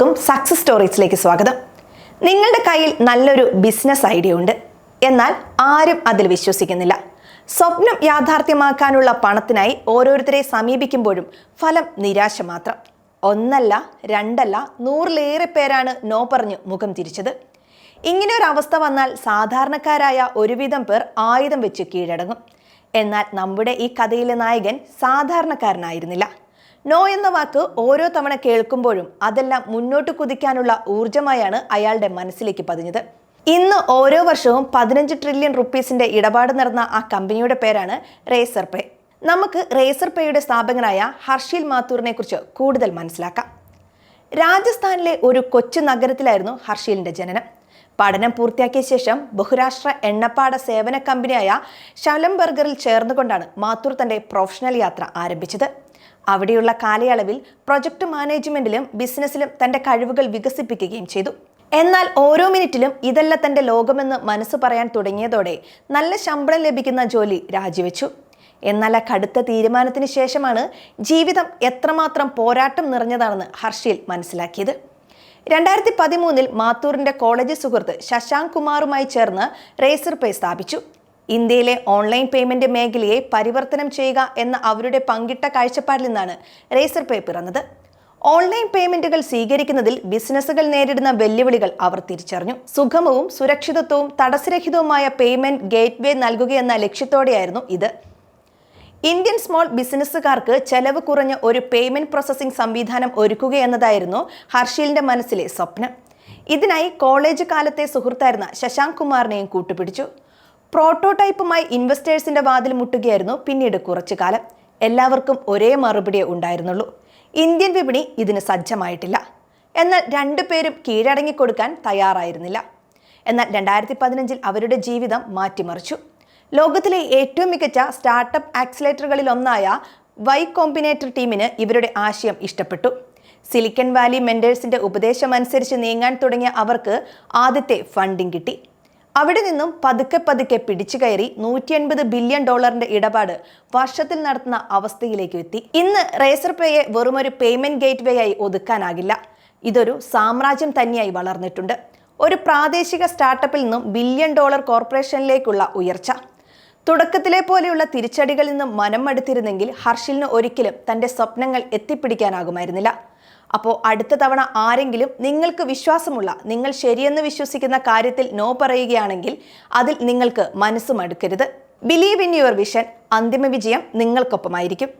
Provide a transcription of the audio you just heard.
ഏവർക്കും സക്സസ് സ്റ്റോറീസിലേക്ക് സ്വാഗതം. നിങ്ങളുടെ കയ്യിൽ നല്ലൊരു ബിസിനസ് ഐഡിയ ഉണ്ട്. എന്നാൽ ആരും അതിൽ വിശ്വസിക്കുന്നില്ല. സ്വപ്നം യാഥാർത്ഥ്യമാക്കാനുള്ള പണത്തിനായി ഓരോരുത്തരെ സമീപിക്കുമ്പോഴും ഫലം നിരാശ മാത്രം. ഒന്നല്ല രണ്ടല്ല നൂറിലേറെ പേരാണ് നോ പറഞ്ഞ് മുഖം തിരിച്ചത്. ഇങ്ങനെ ഒരു അവസ്ഥ വന്നാൽ സാധാരണക്കാരായ ഒരുവിധം പേർ ആയുധം വെച്ച് കീഴടങ്ങും. എന്നാൽ നമ്മുടെ ഈ കഥയിലെ നായകൻ സാധാരണക്കാരനായിരുന്നില്ല. നോ എന്ന വാക്ക് ഓരോ തവണ കേൾക്കുമ്പോഴും അതെല്ലാം മുന്നോട്ട് കുതിക്കാനുള്ള ഊർജമായാണ് അയാളുടെ മനസ്സിലേക്ക് പതിഞ്ഞത്. ഇന്ന് ഓരോ വർഷവും പതിനഞ്ച് ട്രില്യൺ റുപ്പീസിന്റെ ഇടപാട് നടന്ന ആ കമ്പനിയുടെ പേരാണ് റേസർ പേ നമുക്ക് റേസർ പേയുടെ സ്ഥാപകനായ ഹർഷിൽ മാത്തൂറിനെ കുറിച്ച് കൂടുതൽ മനസ്സിലാക്കാം. രാജസ്ഥാനിലെ ഒരു കൊച്ചു നഗരത്തിലായിരുന്നു ഹർഷീലിന്റെ ജനനം. പഠനം പൂർത്തിയാക്കിയ ശേഷം ബഹുരാഷ്ട്ര എണ്ണപ്പാട സേവന കമ്പനിയായ ശലം ബർഗറിൽ ചേർന്നുകൊണ്ടാണ് മാത്തൂർ തന്റെ പ്രൊഫഷണൽ യാത്ര ആരംഭിച്ചത്. അവിടെയുള്ള കാലയളവിൽ പ്രൊജക്ട് മാനേജ്മെന്റിലും ബിസിനസ്സിലും തന്റെ കഴിവുകൾ വികസിപ്പിക്കുകയും ചെയ്തു. എന്നാൽ ഓരോ മിനിറ്റിലും ഇതല്ല തന്റെ ലോകമെന്ന് മനസ്സ് പറയാൻ തുടങ്ങിയതോടെ നല്ല ശമ്പളം ലഭിക്കുന്ന ജോലി രാജിവെച്ചു. എന്നാൽ ആ കടുത്ത തീരുമാനത്തിന് ശേഷമാണ് ജീവിതം എത്രമാത്രം പോരാട്ടം നിറഞ്ഞതാണെന്ന് ഹർഷിൽ മനസ്സിലാക്കിയത്. രണ്ടായിരത്തി പതിമൂന്നിൽ മാത്തൂറിന്റെ കോളേജ് സുഹൃത്ത് ശശാങ്ക് കുമാറുമായി ചേർന്ന് റേസർ പേ സ്ഥാപിച്ചു. ഇന്ത്യയിലെ ഓൺലൈൻ പേയ്മെന്റ് മേഖലയെ പരിവർത്തനം ചെയ്യുക എന്ന അവരുടെ പങ്കിട്ട കാഴ്ചപ്പാടിൽ നിന്നാണ് റേസർ പേ പിറന്നത്. ഓൺലൈൻ പേയ്മെന്റുകൾ സ്വീകരിക്കുന്നതിൽ ബിസിനസ്സുകൾ നേരിടുന്ന വെല്ലുവിളികൾ അവർ തിരിച്ചറിഞ്ഞു. സുഗമവും സുരക്ഷിതത്വവും തടസ്സരഹിതവുമായ പേയ്മെന്റ് ഗേറ്റ്വേ നൽകുകയെന്ന ലക്ഷ്യത്തോടെയായിരുന്നു ഇത്. ഇന്ത്യൻ സ്മോൾ ബിസിനസ്സുകാർക്ക് ചെലവ് കുറഞ്ഞ ഒരു പേയ്മെന്റ് പ്രോസസ്സിംഗ് സംവിധാനം ഒരുക്കുക എന്നതായിരുന്നു ഹർഷീലിന്റെ മനസ്സിലെ സ്വപ്നം. ഇതിനായി കോളേജ് കാലത്തെ സുഹൃത്തായിരുന്ന ശശാങ്ക് കുമാറിനെയും കൂട്ടുപിടിച്ചു. പ്രോട്ടോടൈപ്പുമായി ഇൻവെസ്റ്റേഴ്സിന്റെ വാതിൽ മുട്ടുകയായിരുന്നു പിന്നീട് കുറച്ചു കാലം. എല്ലാവർക്കും ഒരേ മറുപടിയേ ഉണ്ടായിരുന്നുള്ളൂ. ഇന്ത്യൻ വിപണി ഇതിന് സജ്ജമായിട്ടില്ല. എന്നാൽ രണ്ടുപേരും കീഴടങ്ങിക്കൊടുക്കാൻ തയ്യാറായിരുന്നില്ല. എന്നാൽ രണ്ടായിരത്തി പതിനഞ്ചിൽ അവരുടെ ജീവിതം മാറ്റിമറിച്ചു. ലോകത്തിലെ ഏറ്റവും മികച്ച സ്റ്റാർട്ടപ്പ് ആക്സിലേറ്ററുകളിൽ ഒന്നായ വൈ കോമ്പിനേറ്റർ ടീമിന് ഇവരുടെ ആശയം ഇഷ്ടപ്പെട്ടു. സിലിക്കൺ വാലി മെൻഡേഴ്സിന്റെ ഉപദേശമനുസരിച്ച് നീങ്ങാൻ തുടങ്ങിയ അവർക്ക് ആദ്യത്തെ ഫണ്ടിംഗ് കിട്ടി. അവിടെ നിന്നും പതുക്കെ പതുക്കെ പിടിച്ചു കയറി നൂറ്റി അൻപത് ബില്യൺ ഡോളറിന്റെ ഇടപാട് വർഷത്തിൽ നടത്തുന്ന അവസ്ഥയിലേക്ക് എത്തി. ഇന്ന് റേസർ പേയെ വെറുമൊരു പേയ്മെന്റ് ഗേറ്റ് വേ ആയി ഒതുക്കാനാകില്ല. ഇതൊരു സാമ്രാജ്യം തന്നെയായി വളർന്നിട്ടുണ്ട്. ഒരു പ്രാദേശിക സ്റ്റാർട്ടപ്പിൽ നിന്നും ബില്യൺ ഡോളർ കോർപ്പറേഷനിലേക്കുള്ള ഉയർച്ച. തുടക്കത്തിലെ പോലെയുള്ള തിരിച്ചടികളിൽ നിന്നും മനം മടുത്തിരുന്നെങ്കിൽ ഹർഷിലിന് ഒരിക്കലും തന്റെ സ്വപ്നങ്ങൾ എത്തിപ്പിടിക്കാനാകുമായിരുന്നില്ല. അപ്പോൾ അടുത്ത തവണ ആരെങ്കിലും നിങ്ങൾക്ക് വിശ്വാസമുള്ള നിങ്ങൾ ശരിയെന്ന് വിശ്വസിക്കുന്ന കാര്യത്തിൽ നോ പറയുകയാണെങ്കിൽ അതിൽ നിങ്ങൾക്ക് മനസ്സ് മടുക്കരുത് ബിലീവ് ഇൻ യുവർ വിഷൻ അന്തിമ വിജയം നിങ്ങൾക്കൊപ്പമായിരിക്കും.